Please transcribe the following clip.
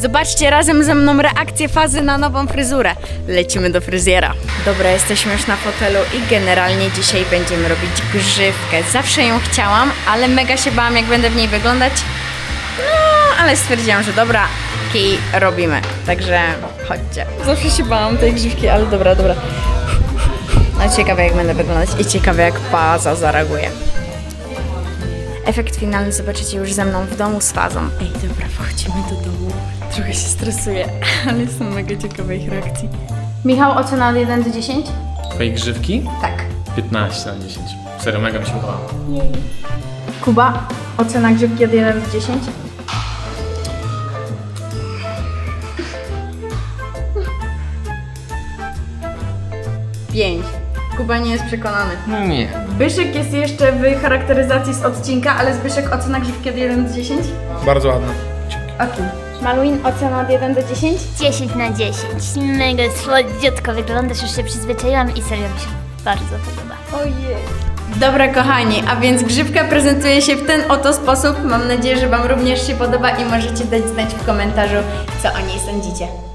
Zobaczcie razem ze mną reakcję fazy na nową fryzurę. Lecimy do fryzjera. Dobra, jesteśmy już na fotelu i generalnie dzisiaj będziemy robić grzywkę. Zawsze ją chciałam, ale mega się bałam, jak będę w niej wyglądać. No, ale stwierdziłam, że dobra, kij robimy. Także chodźcie. Zawsze się bałam tej grzywki, ale dobra, dobra. No ciekawe jak będę wyglądać i ciekawe jak Paza zareaguje. Efekt finalny zobaczycie już ze mną w domu z fazą. Ej, dobra, wchodzimy do domu. Trochę się stresuję, ale jestem mega ciekawa ich reakcji. Michał, ocena od 1 do 10? Twojej grzywki? Tak. 15 na 10. Serio, mega mi się podoba. Kuba, ocena grzybki od 1 do 10? Pięć. Kuba nie jest przekonany. No nie. Zbyszek jest jeszcze w charakteryzacji z odcinka, ale Zbyszek ocena grzywki od 1 do 10? Bardzo ładna. Okej. Maluin ocena od 1 do 10? 10 na 10. Mega słodziutko wyglądasz, już się przyzwyczaiłam i serio mi się bardzo podoba. Dobra kochani, a więc grzybka prezentuje się w ten oto sposób. Mam nadzieję, że Wam również się podoba i możecie dać znać w komentarzu, co o niej sądzicie.